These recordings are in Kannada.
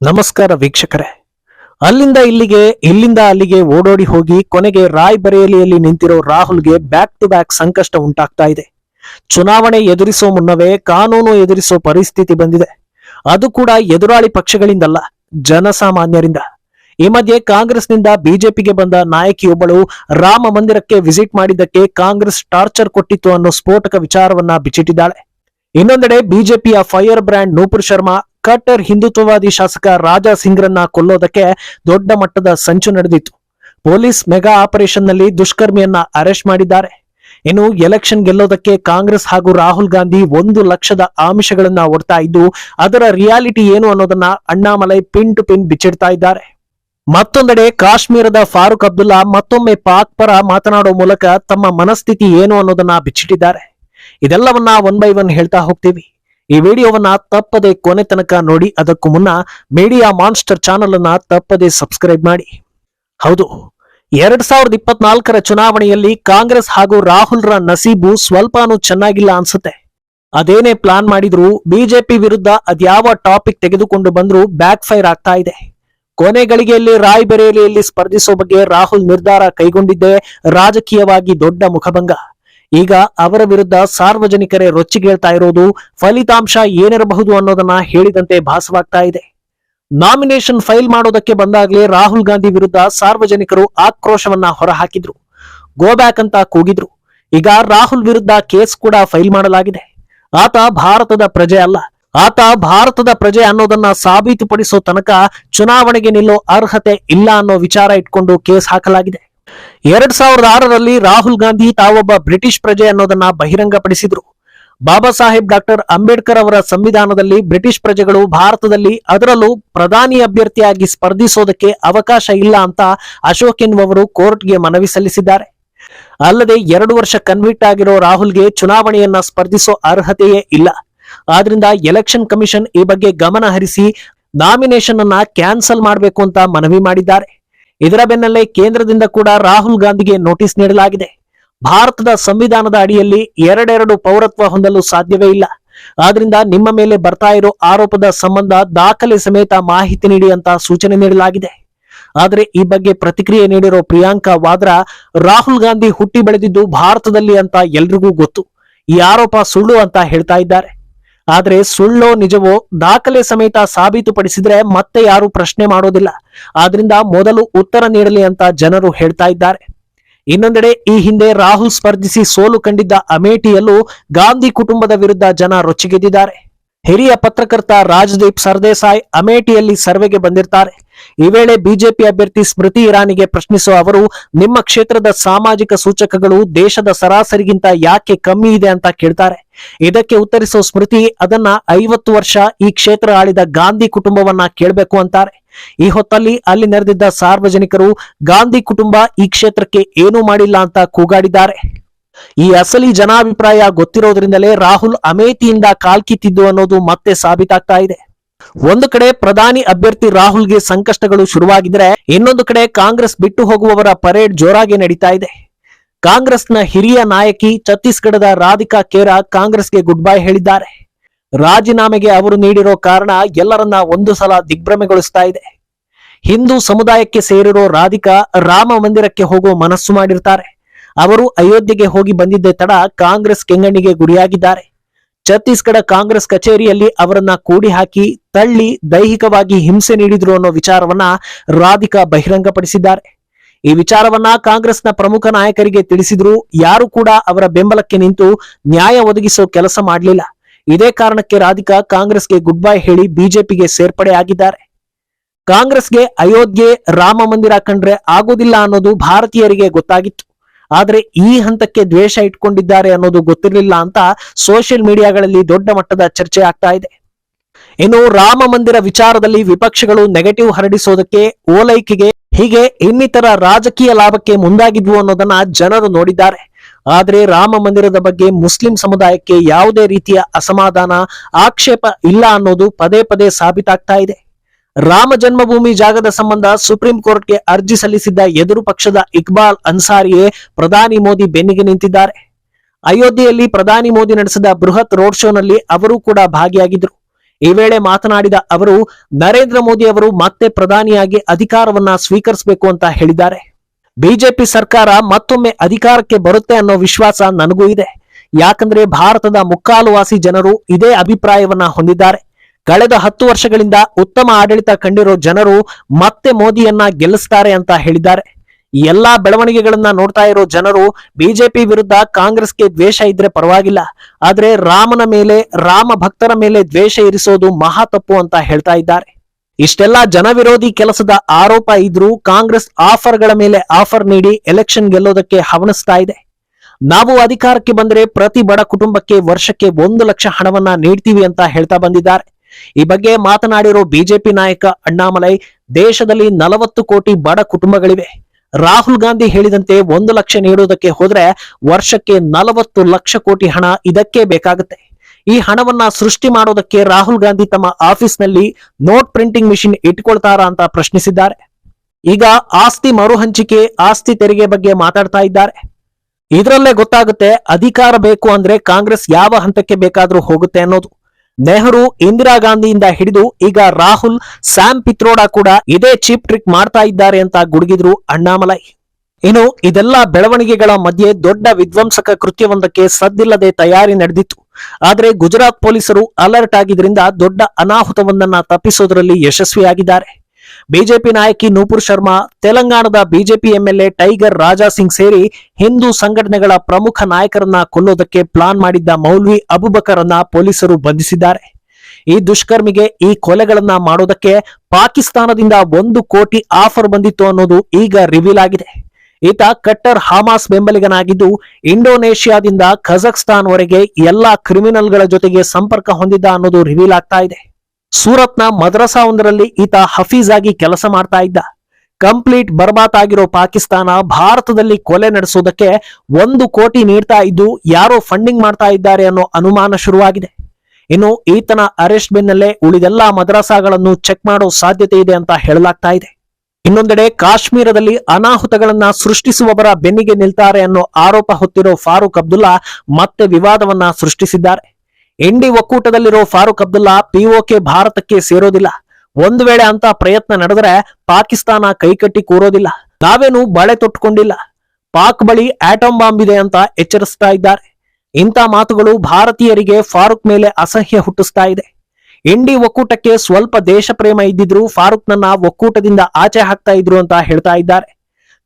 ನಮಸ್ಕಾರ ವೀಕ್ಷಕರೇ. ಅಲ್ಲಿಂದ ಇಲ್ಲಿಗೆ, ಇಲ್ಲಿಂದ ಅಲ್ಲಿಗೆ ಓಡೋಡಿ ಹೋಗಿ ಕೊನೆಗೆ ರಾಯ್ ಬರೆಯಲಿಯಲ್ಲಿ ನಿಂತಿರೋ ರಾಹುಲ್ಗೆ ಬ್ಯಾಕ್ ಟು ಬ್ಯಾಕ್ ಸಂಕಷ್ಟ ಉಂಟಾಗ್ತಾ ಇದೆ. ಚುನಾವಣೆ ಎದುರಿಸೋ ಮುನ್ನವೇ ಕಾನೂನು ಎದುರಿಸೋ ಪರಿಸ್ಥಿತಿ ಬಂದಿದೆ. ಅದು ಕೂಡ ಎದುರಾಳಿ ಪಕ್ಷಗಳಿಂದಲ್ಲ, ಜನಸಾಮಾನ್ಯರಿಂದ. ಈ ಮಧ್ಯೆ ಕಾಂಗ್ರೆಸ್ನಿಂದ ಬಿಜೆಪಿಗೆ ಬಂದ ನಾಯಕಿಯೊಬ್ಬಳು ರಾಮ ಮಂದಿರಕ್ಕೆ ವಿಸಿಟ್ ಮಾಡಿದ್ದಕ್ಕೆ ಕಾಂಗ್ರೆಸ್ ಟಾರ್ಚರ್ ಕೊಟ್ಟಿತ್ತು ಅನ್ನೋ ಸ್ಫೋಟಕ ವಿಚಾರವನ್ನ ಬಿಚ್ಚಿಟ್ಟಿದ್ದಾಳೆ. ಇನ್ನೊಂದೆಡೆ ಬಿಜೆಪಿಯ ಫೈರ್ ಬ್ರ್ಯಾಂಡ್ ನೂಪುರ್ ಶರ್ಮಾ ಕಟ್ಟರ್ ಹಿಂದುತ್ವವಾದಿ ಶಾಸಕ ರಾಜಾ ಸಿಂಗ್ರನ್ನ ಕೊಲ್ಲೋದಕ್ಕೆ ದೊಡ್ಡ ಮಟ್ಟದ ಸಂಚು ನಡೆದಿತ್ತು. ಪೊಲೀಸ್ ಮೆಗಾ ಆಪರೇಷನ್ನಲ್ಲಿ ದುಷ್ಕರ್ಮಿಯನ್ನ ಅರೆಸ್ಟ್ ಮಾಡಿದ್ದಾರೆ. ಇನ್ನು ಎಲೆಕ್ಷನ್ ಗೆಲ್ಲೋದಕ್ಕೆ ಕಾಂಗ್ರೆಸ್ ಹಾಗೂ ರಾಹುಲ್ ಗಾಂಧಿ ಒಂದು ಲಕ್ಷದ ಆಮಿಷಗಳನ್ನ ಒಡ್ತಾ ಇದ್ದು, ಅದರ ರಿಯಾಲಿಟಿ ಏನು ಅನ್ನೋದನ್ನ ಅಣ್ಣಾಮಲೈ ಪಿನ್ ಟು ಪಿನ್ ಬಿಚ್ಚಿಡ್ತಾ ಇದ್ದಾರೆ. ಮತ್ತೊಂದೆಡೆ ಕಾಶ್ಮೀರದ ಫಾರೂಕ್ ಅಬ್ದುಲ್ಲಾ ಮತ್ತೊಮ್ಮೆ ಪಾಕ್ ಪರ ಮಾತನಾಡೋ ಮೂಲಕ ತಮ್ಮ ಮನಸ್ಥಿತಿ ಏನು ಅನ್ನೋದನ್ನ ಬಿಚ್ಚಿಟ್ಟಿದ್ದಾರೆ. ಇದೆಲ್ಲವನ್ನ ಒನ್ ಬೈ ಒನ್ ಹೇಳ್ತಾ ಹೋಗ್ತೀವಿ. ಈ ವಿಡಿಯೋವನ್ನ ತಪ್ಪದೆ ಕೊನೆ ತನಕ ನೋಡಿ, ಅದಕ್ಕೂ ಮುನ್ನ ಮೀಡಿಯಾ ಮಾನ್ಸ್ಟರ್ ಚಾನೆಲ್ ಅನ್ನ ತಪ್ಪದೆ ಸಬ್ಸ್ಕ್ರೈಬ್ ಮಾಡಿ. ಹೌದು, ಎರಡ್ ಸಾವಿರದ ಇಪ್ಪತ್ನಾಲ್ಕರ ಚುನಾವಣೆಯಲ್ಲಿ ಕಾಂಗ್ರೆಸ್ ಹಾಗೂ ರಾಹುಲ್ ರ ನಸೀಬು ಸ್ವಲ್ಪನೂ ಚೆನ್ನಾಗಿಲ್ಲ ಅನ್ಸುತ್ತೆ. ಅದೇನೇ ಪ್ಲಾನ್ ಮಾಡಿದ್ರು ಬಿಜೆಪಿ ವಿರುದ್ಧ ಅದ್ಯಾವ ಟಾಪಿಕ್ ತೆಗೆದುಕೊಂಡು ಬಂದ್ರೂ ಬ್ಯಾಕ್ ಫೈರ್ ಆಗ್ತಾ ಇದೆ. ಕೊನೆ ಗಳಿಗೆಯಲ್ಲಿ ರಾಯ್ಬರೇಲಿಯಲ್ಲಿ ಸ್ಪರ್ಧಿಸೋ ಬಗ್ಗೆ ರಾಹುಲ್ ನಿರ್ಧಾರ ಕೈಗೊಂಡಿದ್ದೇ ರಾಜಕೀಯವಾಗಿ ದೊಡ್ಡ ಮುಖಭಂಗ. ಈಗ ಅವರ ವಿರುದ್ಧ ಸಾರ್ವಜನಿಕರೇ ರೊಚ್ಚಿಗೇಳ್ತಾ ಇರೋದು ಫಲಿತಾಂಶ ಏನಿರಬಹುದು ಅನ್ನೋದನ್ನ ಹೇಳಿದಂತೆ ಭಾಸವಾಗ್ತಾ ಇದೆ. ನಾಮಿನೇಷನ್ ಫೈಲ್ ಮಾಡೋದಕ್ಕೆ ಬಂದಾಗಲೇ ರಾಹುಲ್ ಗಾಂಧಿ ವಿರುದ್ಧ ಸಾರ್ವಜನಿಕರು ಆಕ್ರೋಶವನ್ನ ಹೊರಹಾಕಿದ್ರು. ಗೋ ಬ್ಯಾಕ್ ಅಂತ ಕೂಗಿದ್ರು. ಈಗ ರಾಹುಲ್ ವಿರುದ್ಧ ಕೇಸ್ ಕೂಡ ಫೈಲ್ ಮಾಡಲಾಗಿದೆ. ಆತ ಭಾರತದ ಪ್ರಜೆ ಅಲ್ಲ. ಆತ ಭಾರತದ ಪ್ರಜೆ ಅನ್ನೋದನ್ನ ಸಾಬೀತುಪಡಿಸೋ ತನಕ ಚುನಾವಣೆಗೆ ನಿಲ್ಲೋ ಅರ್ಹತೆ ಇಲ್ಲ ಅನ್ನೋ ವಿಚಾರ ಇಟ್ಕೊಂಡು ಕೇಸ್ ಹಾಕಲಾಗಿದೆ. ಎರಡ್ ಸಾವಿರದ ಆರರಲ್ಲಿ ರಾಹುಲ್ ಗಾಂಧಿ ತಾವೊಬ್ಬ ಬ್ರಿಟಿಷ್ ಪ್ರಜೆ ಅನ್ನೋದನ್ನ ಬಹಿರಂಗಪಡಿಸಿದ್ರು. ಬಾಬಾ ಸಾಹೇಬ್ ಡಾಕ್ಟರ್ ಅಂಬೇಡ್ಕರ್ ಅವರ ಸಂವಿಧಾನದಲ್ಲಿ ಬ್ರಿಟಿಷ್ ಪ್ರಜೆಗಳು ಭಾರತದಲ್ಲಿ ಅದರಲ್ಲೂ ಪ್ರಧಾನಿ ಅಭ್ಯರ್ಥಿಯಾಗಿ ಸ್ಪರ್ಧಿಸೋದಕ್ಕೆ ಅವಕಾಶ ಇಲ್ಲ ಅಂತ ಅಶೋಕ್ ಎನ್ನುವರು ಕೋರ್ಟ್ಗೆ ಮನವಿ ಸಲ್ಲಿಸಿದ್ದಾರೆ. ಅಲ್ಲದೆ ಎರಡು ವರ್ಷ ಕನ್ವಿಕ್ಟ್ ಆಗಿರೋ ರಾಹುಲ್ಗೆ ಚುನಾವಣೆಯನ್ನ ಸ್ಪರ್ಧಿಸೋ ಅರ್ಹತೆಯೇ ಇಲ್ಲ. ಆದ್ರಿಂದ ಎಲೆಕ್ಷನ್ ಕಮಿಷನ್ ಈ ಬಗ್ಗೆ ಗಮನ ಹರಿಸಿ ನಾಮಿನೇಷನ್ ಅನ್ನ ಕ್ಯಾನ್ಸಲ್ ಮಾಡಬೇಕು ಅಂತ ಮನವಿ ಮಾಡಿದ್ದಾರೆ. ಇದರ ಬೆನ್ನಲ್ಲೇ ಕೇಂದ್ರದಿಂದ ಕೂಡ ರಾಹುಲ್ ಗಾಂಧಿಗೆ ನೋಟಿಸ್ ನೀಡಲಾಗಿದೆ. ಭಾರತದ ಸಂವಿಧಾನದ ಅಡಿಯಲ್ಲಿ ಎರಡೆರಡು ಪೌರತ್ವ ಹೊಂದಲು ಸಾಧ್ಯವೇ ಇಲ್ಲ. ಆದ್ರಿಂದ ನಿಮ್ಮ ಮೇಲೆ ಬರ್ತಾ ಇರೋ ಆರೋಪದ ಸಂಬಂಧ ದಾಖಲೆ ಸಮೇತ ಮಾಹಿತಿ ನೀಡಿ ಅಂತ ಸೂಚನೆ ನೀಡಲಾಗಿದೆ. ಆದರೆ ಈ ಬಗ್ಗೆ ಪ್ರತಿಕ್ರಿಯೆ ನೀಡಿರೋ ಪ್ರಿಯಾಂಕಾ ವಾದ್ರಾ, ರಾಹುಲ್ ಗಾಂಧಿ ಹುಟ್ಟಿ ಬೆಳೆದಿದ್ದು ಭಾರತದಲ್ಲಿ ಅಂತ ಎಲ್ರಿಗೂ ಗೊತ್ತು. ಈ ಆರೋಪ ಸುಳ್ಳು ಅಂತ ಹೇಳ್ತಾ ಇದ್ದಾರೆ. ಆದ್ರೆ ಸುಳ್ಳೋ ನಿಜವೋ ದಾಖಲೆ ಸಮೇತ ಸಾಬೀತುಪಡಿಸಿದ್ರೆ ಮತ್ತೆ ಯಾರು ಪ್ರಶ್ನೆ ಮಾಡೋದಿಲ್ಲ. ಆದ್ರಿಂದ ಮೊದಲು ಉತ್ತರ ನೀಡಲಿ ಅಂತ ಜನರು ಹೇಳ್ತಾ ಇದ್ದಾರೆ. ಇನ್ನೊಂದೆಡೆ ಈ ಹಿಂದೆ ರಾಹುಲ್ ಸ್ಪರ್ಧಿಸಿ ಸೋಲು ಕಂಡಿದ್ದ ಅಮೇಠಿಯಲ್ಲೂ ಗಾಂಧಿ ಕುಟುಂಬದ ವಿರುದ್ಧ ಜನ ರೊಚ್ಚಿಗೆದ್ದಿದ್ದಾರೆ. ಹಿರಿಯ ಪತ್ರಕರ್ತ ರಾಜದೀಪ್ ಸರ್ದೇಸಾಯಿ ಅಮೇಠಿಯಲ್ಲಿ ಸರ್ವೆಗೆ ಬಂದಿರ್ತಾರೆ. ಈ ವೇಳೆ ಬಿಜೆಪಿ ಅಭ್ಯರ್ಥಿ ಸ್ಮೃತಿ ಇರಾನಿಗೆ ಪ್ರಶ್ನಿಸುವ ಅವರು, ನಿಮ್ಮ ಕ್ಷೇತ್ರದ ಸಾಮಾಜಿಕ ಸೂಚಕಗಳು ದೇಶದ ಸರಾಸರಿಗಿಂತ ಯಾಕೆ ಕಮ್ಮಿ ಇದೆ ಅಂತ ಕೇಳ್ತಾರೆ. ಇದಕ್ಕೆ ಉತ್ತರಿಸೋ ಸ್ಮೃತಿ, ಅದನ್ನ ಐವತ್ತು ವರ್ಷ ಈ ಕ್ಷೇತ್ರ ಆಳಿದ ಗಾಂಧಿ ಕುಟುಂಬವನ್ನ ಕೇಳಬೇಕು ಅಂತಾರೆ. ಈ ಹೊತ್ತಲ್ಲಿ ಅಲ್ಲಿ ನೆರೆದಿದ್ದ ಸಾರ್ವಜನಿಕರು, ಗಾಂಧಿ ಕುಟುಂಬ ಈ ಕ್ಷೇತ್ರಕ್ಕೆ ಏನೂ ಮಾಡಿಲ್ಲ ಅಂತ ಕೂಗಾಡಿದ್ದಾರೆ. ಈ ಅಸಲಿ ಜನಾಭಿಪ್ರಾಯ ಗೊತ್ತಿರೋದ್ರಿಂದಲೇ ರಾಹುಲ್ ಅಮೇಥಿಯಿಂದ ಕಾಲ್ಕಿತ್ತಿದ್ದು ಅನ್ನೋದು ಮತ್ತೆ ಸಾಬೀತಾಗ್ತಾ ಇದೆ. ಒಂದು ಕಡೆ ಪ್ರಧಾನಿ ಅಭ್ಯರ್ಥಿ ರಾಹುಲ್ಗೆ ಸಂಕಷ್ಟಗಳು ಶುರುವಾಗಿದ್ರೆ, ಇನ್ನೊಂದು ಕಡೆ ಕಾಂಗ್ರೆಸ್ ಬಿಟ್ಟು ಹೋಗುವವರ ಪರೇಡ್ ಜೋರಾಗಿ ನಡೀತಾ ಇದೆ. ಕಾಂಗ್ರೆಸ್ನ ಹಿರಿಯ ನಾಯಕಿ ಛತ್ತೀಸ್ಗಢದ ರಾಧಿಕಾ ಕೇರಾ ಕಾಂಗ್ರೆಸ್ಗೆ ಗುಡ್ ಬೈ ಹೇಳಿದ್ದಾರೆ. ರಾಜೀನಾಮೆಗೆ ಅವರು ನೀಡಿರೋ ಕಾರಣ ಎಲ್ಲರನ್ನ ಒಂದು ಸಲ ದಿಗ್ಭ್ರಮೆಗೊಳಿಸ್ತಾ ಇದೆ. ಹಿಂದೂ ಸಮುದಾಯಕ್ಕೆ ಸೇರಿರೋ ರಾಧಿಕಾ ರಾಮ ಮಂದಿರಕ್ಕೆ ಹೋಗೋ ಮನಸ್ಸು ಮಾಡಿರ್ತಾರೆ. ಅವರು ಅಯೋಧ್ಯೆಗೆ ಹೋಗಿ ಬಂದಿದ್ದೇ ತಡ ಕಾಂಗ್ರೆಸ್ ಕೆಂಗಣ್ಣಿಗೆ ಗುರಿಯಾಗಿದ್ದಾರೆ. ಛತ್ತೀಸ್ಗಢ ಕಾಂಗ್ರೆಸ್ ಕಚೇರಿಯಲ್ಲಿ ಅವರನ್ನ ಕೂಡಿ ಹಾಕಿ ತಳ್ಳಿ ದೈಹಿಕವಾಗಿ ಹಿಂಸೆ ನೀಡಿದ್ರು ಅನ್ನೋ ವಿಚಾರವನ್ನ ರಾಧಿಕಾ ಬಹಿರಂಗಪಡಿಸಿದ್ದಾರೆ. ಈ ವಿಚಾರವನ್ನ ಕಾಂಗ್ರೆಸ್ನ ಪ್ರಮುಖ ನಾಯಕರಿಗೆ ತಿಳಿಸಿದ್ರು ಯಾರು ಕೂಡ ಅವರ ಬೆಂಬಲಕ್ಕೆ ನಿಂತು ನ್ಯಾಯ ಒದಗಿಸೋ ಕೆಲಸ ಮಾಡಲಿಲ್ಲ. ಇದೇ ಕಾರಣಕ್ಕೆ ರಾಧಿಕಾ ಕಾಂಗ್ರೆಸ್ಗೆ ಗುಡ್ ಬೈ ಹೇಳಿ ಬಿಜೆಪಿಗೆ ಸೇರ್ಪಡೆ ಆಗಿದ್ದಾರೆ. ಕಾಂಗ್ರೆಸ್ಗೆ ಅಯೋಧ್ಯೆ, ರಾಮ ಮಂದಿರ ಕಂಡ್ರೆ ಆಗೋದಿಲ್ಲ ಅನ್ನೋದು ಭಾರತೀಯರಿಗೆ ಗೊತ್ತಾಗಿತ್ತು. ಆದ್ರೆ ಈ ಹಂತಕ್ಕೆ ದ್ವೇಷ ಇಟ್ಕೊಂಡಿದ್ದಾರೆ ಅನ್ನೋದು ಗೊತ್ತಿರಲಿಲ್ಲ ಅಂತ ಸೋಷಿಯಲ್ ಮೀಡಿಯಾಗಳಲ್ಲಿ ದೊಡ್ಡ ಮಟ್ಟದ ಚರ್ಚೆ ಆಗ್ತಾ ಇದೆ. ಇನ್ನು ರಾಮ ಮಂದಿರ ವಿಚಾರದಲ್ಲಿ ವಿಪಕ್ಷಗಳು ನೆಗೆಟಿವ್ ಹರಡಿಸೋದಕ್ಕೆ ಓಲೈಕೆಗೆ ಹೀಗೆ ಇನ್ನಿತರ ರಾಜಕೀಯ ಲಾಭಕ್ಕೆ ಮುಂದಾಗಿದ್ವು ಅನ್ನೋದನ್ನ ಜನರು ನೋಡಿದ್ದಾರೆ. ಆದ್ರೆ ರಾಮ ಮಂದಿರದ ಬಗ್ಗೆ ಮುಸ್ಲಿಂ ಸಮುದಾಯಕ್ಕೆ ಯಾವುದೇ ರೀತಿಯ ಅಸಮಾಧಾನ, ಆಕ್ಷೇಪ ಇಲ್ಲ ಅನ್ನೋದು ಪದೇ ಪದೇ ಸಾಬೀತಾಗ್ತಾ ಇದೆ. ರಾಮ ಜನ್ಮಭೂಮಿ ಜಾಗದ ಸಂಬಂಧ ಸುಪ್ರೀಂ ಕೋರ್ಟ್ಗೆ ಅರ್ಜಿ ಸಲ್ಲಿಸಿದ್ದ ಎದುರು ಪಕ್ಷದ ಇಕ್ಬಾಲ್ ಅನ್ಸಾರಿಯೇ ಪ್ರಧಾನಿ ಮೋದಿ ಬೆನ್ನಿಗೆ ನಿಂತಿದ್ದಾರೆ. ಅಯೋಧ್ಯೆಯಲ್ಲಿ ಪ್ರಧಾನಿ ಮೋದಿ ನಡೆಸಿದ ಬೃಹತ್ ರೋಡ್ ಶೋನಲ್ಲಿ ಅವರು ಕೂಡ ಭಾಗಿಯಾಗಿದ್ದರು. ಈ ವೇಳೆ ಮಾತನಾಡಿದ ಅವರು, ನರೇಂದ್ರ ಮೋದಿ ಅವರು ಮತ್ತೆ ಪ್ರಧಾನಿಯಾಗಿ ಅಧಿಕಾರವನ್ನ ಸ್ವೀಕರಿಸಬೇಕು ಅಂತ ಹೇಳಿದ್ದಾರೆ. ಬಿಜೆಪಿ ಸರ್ಕಾರ ಮತ್ತೊಮ್ಮೆ ಅಧಿಕಾರಕ್ಕೆ ಬರುತ್ತೆ ಅನ್ನೋ ವಿಶ್ವಾಸ ನನಗೂ ಇದೆ. ಯಾಕಂದ್ರೆ ಭಾರತದ ಮುಕ್ಕಾಲುವಾಸಿ ಜನರು ಇದೇ ಅಭಿಪ್ರಾಯವನ್ನ ಹೊಂದಿದ್ದಾರೆ. ಕಳೆದ ಹತ್ತು ವರ್ಷಗಳಿಂದ ಉತ್ತಮ ಆಡಳಿತ ಕಂಡಿರೋ ಜನರು ಮತ್ತೆ ಮೋದಿಯನ್ನ ಗೆಲ್ಲಿಸ್ತಾರೆ ಅಂತ ಹೇಳಿದ್ದಾರೆ. ಈ ಎಲ್ಲಾ ಬೆಳವಣಿಗೆಗಳನ್ನ ನೋಡ್ತಾ ಇರೋ ಜನರು ಬಿಜೆಪಿ ವಿರುದ್ಧ ಕಾಂಗ್ರೆಸ್ಗೆ ದ್ವೇಷ ಇದ್ರೆ ಪರವಾಗಿಲ್ಲ. ಆದ್ರೆ ರಾಮನ ಮೇಲೆ, ರಾಮ ಭಕ್ತರ ಮೇಲೆ ದ್ವೇಷ ಇರಿಸೋದು ಮಹಾ ತಪ್ಪು ಅಂತ ಹೇಳ್ತಾ ಇದ್ದಾರೆ. ಇಷ್ಟೆಲ್ಲಾ ಜನವಿರೋಧಿ ಕೆಲಸದ ಆರೋಪ ಇದ್ರೂ ಕಾಂಗ್ರೆಸ್ ಆಫರ್ಗಳ ಮೇಲೆ ಆಫರ್ ನೀಡಿ ಎಲೆಕ್ಷನ್ ಗೆಲ್ಲೋದಕ್ಕೆ ಹವಣಿಸ್ತಾ ಇದೆ. ನಾವು ಅಧಿಕಾರಕ್ಕೆ ಬಂದ್ರೆ ಪ್ರತಿ ಬಡ ಕುಟುಂಬಕ್ಕೆ ವರ್ಷಕ್ಕೆ ಒಂದು ಲಕ್ಷ ಹಣವನ್ನ ನೀಡ್ತೀವಿ ಅಂತ ಹೇಳ್ತಾ ಬಂದಿದ್ದಾರೆ. ಈ ಬಗ್ಗೆ ಮಾತನಾಡಿರೋ ಬಿಜೆಪಿ ನಾಯಕ ಅಣ್ಣಾಮಲೈ, ದೇಶದಲ್ಲಿ ನಲವತ್ತು ಕೋಟಿ ಬಡ ಕುಟುಂಬಗಳಿವೆ. ರಾಹುಲ್ ಗಾಂಧಿ ಹೇಳಿದಂತೆ ಒಂದು ಲಕ್ಷ ನೀಡುವುದಕ್ಕೆ ಹೋದ್ರೆ ವರ್ಷಕ್ಕೆ ನಲವತ್ತು ಲಕ್ಷ ಕೋಟಿ ಹಣ ಇದಕ್ಕೆ ಬೇಕಾಗುತ್ತೆ. ಈ ಹಣವನ್ನ ಸೃಷ್ಟಿ ಮಾಡೋದಕ್ಕೆ ರಾಹುಲ್ ಗಾಂಧಿ ತಮ್ಮ ಆಫೀಸ್ನಲ್ಲಿ ನೋಟ್ ಪ್ರಿಂಟಿಂಗ್ ಮಿಷಿನ್ ಇಟ್ಕೊಳ್ತಾರಾ ಅಂತ ಪ್ರಶ್ನಿಸಿದ್ದಾರೆ. ಈಗ ಆಸ್ತಿ ಮರುಹಂಚಿಕೆ, ಆಸ್ತಿ ತೆರಿಗೆ ಬಗ್ಗೆ ಮಾತಾಡ್ತಾ ಇದ್ದಾರೆ. ಇದರಲ್ಲೇ ಗೊತ್ತಾಗುತ್ತೆ ಅಧಿಕಾರ ಬೇಕು ಅಂದ್ರೆ ಕಾಂಗ್ರೆಸ್ ಯಾವ ಹಂತಕ್ಕೆ ಬೇಕಾದ್ರೂ ಹೋಗುತ್ತೆ ಅನ್ನೋದು. ನೆಹರು ಇಂದಿರಾ ಗಾಂಧಿಯಿಂದ ಹಿಡಿದು ಈಗ ರಾಹುಲ್, ಸ್ಯಾಮ್ ಪಿತ್ರೋಡ ಕೂಡ ಇದೇ ಚೀಪ್ ಟ್ರಿಕ್ ಮಾಡ್ತಾ ಇದ್ದಾರೆ ಅಂತ ಗುಡುಗಿದ್ರು ಅಣ್ಣಾಮಲೈ. ಇನ್ನು ಇದೆಲ್ಲ ಬೆಳವಣಿಗೆಗಳ ಮಧ್ಯೆ ದೊಡ್ಡ ವಿಧ್ವಂಸಕ ಕೃತ್ಯವೊಂದಕ್ಕೆ ಸದ್ದಿಲ್ಲದೆ ತಯಾರಿ ನಡೆದಿತ್ತು. ಆದರೆ ಗುಜರಾತ್ ಪೊಲೀಸರು ಅಲರ್ಟ್ ಆಗಿದ್ರಿಂದ ದೊಡ್ಡ ಅನಾಹುತವೊಂದನ್ನ ತಪ್ಪಿಸೋದ್ರಲ್ಲಿ ಯಶಸ್ವಿಯಾಗಿದ್ದಾರೆ. ಬಿಜೆಪಿ ನಾಯಕಿ ನೂಪುರ್ ಶರ್ಮಾ, ತೆಲಂಗಾಣದ BJP MLA tiger Raja Singh ಸೇರಿ ಹಿಂದೂ ಸಂಘಟನೆಗಳ ಪ್ರಮುಖ ನಾಯಕರನ್ನ ಕೊಲ್ಲೋದಕ್ಕೆ ಪ್ಲಾನ್ ಮಾಡಿದ್ದ ಮೌಲ್ವಿ ಅಬುಬಕರನ್ನ ಪೊಲೀಸರು ಬಂಧಿಸಿದ್ದಾರೆ. ಈ ದುಷ್ಕರ್ಮಿಗೆ ಈ ಕೊಲೆಗಳನ್ನ ಮಾಡೋದಕ್ಕೆ ಪಾಕಿಸ್ತಾನದಿಂದ ಒಂದು ಕೋಟಿ ಆಫರ್ ಬಂದಿತ್ತು ಅನ್ನೋದು ಈಗ ರಿವೀಲ್ ಆಗಿದೆ. ಈತ ಕಟ್ಟರ್ ಹಾಮಾಸ್ ಬೆಂಬಲಿಗನಾಗಿದ್ದು, ಇಂಡೋನೇಷ್ಯಾದಿಂದ ಕಜಕ್ಸ್ತಾನ್ ವರೆಗೆ ಎಲ್ಲಾ ಕ್ರಿಮಿನಲ್ಗಳ ಜೊತೆಗೆ ಸಂಪರ್ಕ ಹೊಂದಿದ್ದ ಅನ್ನೋದು ರಿವೀಲ್ ಆಗ್ತಾ ಇದೆ. ಸೂರತ್ನ ಮದ್ರಸಾ ಒಂದರಲ್ಲಿ ಈತ ಹಫೀಜ್ ಆಗಿ ಕೆಲಸ ಮಾಡ್ತಾ ಇದ್ದ. ಕಂಪ್ಲೀಟ್ ಬರ್ಬಾತ್ ಆಗಿರೋ ಪಾಕಿಸ್ತಾನ ಭಾರತದಲ್ಲಿ ಕೊಲೆ ನಡೆಸೋದಕ್ಕೆ ಒಂದು ಕೋಟಿ ನೀಡ್ತಾ ಇದ್ದು ಯಾರೋ ಫಂಡಿಂಗ್ ಮಾಡ್ತಾ ಇದ್ದಾರೆ ಅನ್ನೋ ಅನುಮಾನ ಶುರುವಾಗಿದೆ. ಇನ್ನು ಈತನ ಅರೆಸ್ಟ್ ಬೆನ್ನಲ್ಲೇ ಉಳಿದೆಲ್ಲಾ ಮದ್ರಸಾಗಳನ್ನು ಚೆಕ್ ಮಾಡೋ ಸಾಧ್ಯತೆ ಇದೆ ಅಂತ ಹೇಳಲಾಗ್ತಾ ಇದೆ. ಇನ್ನೊಂದೆಡೆ ಕಾಶ್ಮೀರದಲ್ಲಿ ಅನಾಹುತಗಳನ್ನ ಸೃಷ್ಟಿಸುವವರ ಬೆನ್ನಿಗೆ ನಿಲ್ತಾರೆ ಅನ್ನೋ ಆರೋಪ ಹೊತ್ತಿರೋ ಫಾರೂಕ್ ಅಬ್ದುಲ್ಲಾ ಮತ್ತೆ ವಿವಾದವನ್ನ ಸೃಷ್ಟಿಸಿದ್ದಾರೆ. ಇಂಡಿ ಒಕ್ಕೂಟದಲ್ಲಿರೋ ಫಾರೂಕ್ ಅಬ್ದುಲ್ಲಾ ಪಿಒಕೆ ಭಾರತಕ್ಕೆ ಸೇರೋದಿಲ್ಲ. ಒಂದು ವೇಳೆ ಅಂತ ಪ್ರಯತ್ನ ನಡೆದರೆ ಪಾಕಿಸ್ತಾನ ಕೈಕಟ್ಟಿ ಕೂರೋದಿಲ್ಲ. ನಾವೇನು ಬಳೆ ತೊಟ್ಟುಕೊಂಡಿಲ್ಲ. ಪಾಕ್ ಬಳಿ ಆಟಮ್ ಬಾಂಬ್ ಇದೆ ಅಂತ ಎಚ್ಚರಿಸ್ತಾ ಇದ್ದಾರೆ. ಇಂಥ ಮಾತುಗಳು ಭಾರತೀಯರಿಗೆ ಫಾರೂಕ್ ಮೇಲೆ ಅಸಹ್ಯ ಹುಟ್ಟಿಸ್ತಾ ಇದೆ. ಇಂಡಿ ಒಕ್ಕೂಟಕ್ಕೆ ಸ್ವಲ್ಪ ದೇಶ ಪ್ರೇಮ ಇದ್ದಿದ್ರು ಫಾರೂಕ್ನನ್ನ ಒಕ್ಕೂಟದಿಂದ ಆಚೆ ಹಾಕ್ತಾ ಇದ್ರು ಅಂತ ಹೇಳ್ತಾ ಇದ್ದಾರೆ.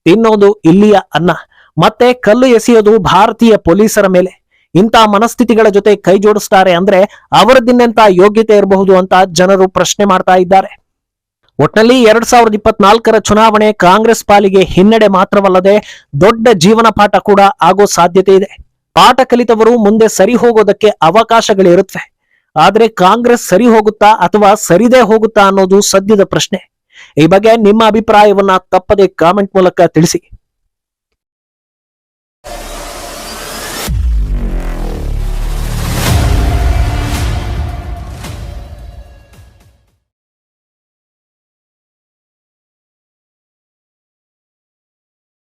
ತಿನ್ನೋದು ಇಲ್ಲಿಯ ಅನ್ನ. ಮತ್ತೆ ಕಲ್ಲು ಎಸೆಯೋದು ಭಾರತೀಯ ಪೊಲೀಸರ ಮೇಲೆ. ಇಂಥ ಮನಸ್ಥಿತಿಗಳ ಜೊತೆ ಕೈ ಜೋಡಿಸ್ತಾರೆ ಅಂದ್ರೆ ಅವರದಿನ್ನೆಂತ ಯೋಗ್ಯತೆ ಇರಬಹುದು ಅಂತ ಜನರು ಪ್ರಶ್ನೆ ಮಾಡ್ತಾ ಇದ್ದಾರೆ. ಒಟ್ನಲ್ಲಿ ಎರಡ್ ಸಾವಿರದ ಇಪ್ಪತ್ನಾಲ್ಕರ ಚುನಾವಣೆ ಕಾಂಗ್ರೆಸ್ ಪಾಲಿಗೆ ಹಿನ್ನಡೆ ಮಾತ್ರವಲ್ಲದೆ ದೊಡ್ಡ ಜೀವನ ಪಾಠ ಕೂಡ ಆಗೋ ಸಾಧ್ಯತೆ ಇದೆ. ಪಾಠ ಕಲಿತವರು ಮುಂದೆ ಸರಿ ಹೋಗೋದಕ್ಕೆ ಅವಕಾಶಗಳಿರುತ್ತವೆ. ಆದ್ರೆ ಕಾಂಗ್ರೆಸ್ ಸರಿ ಹೋಗುತ್ತಾ ಅಥವಾ ಸರಿದೇ ಹೋಗುತ್ತಾ ಅನ್ನೋದು ಸದ್ಯದ ಪ್ರಶ್ನೆ. ಈ ಬಗ್ಗೆ ನಿಮ್ಮ ಅಭಿಪ್ರಾಯವನ್ನ ತಪ್ಪದೆ ಕಾಮೆಂಟ್ ಮೂಲಕ ತಿಳಿಸಿ.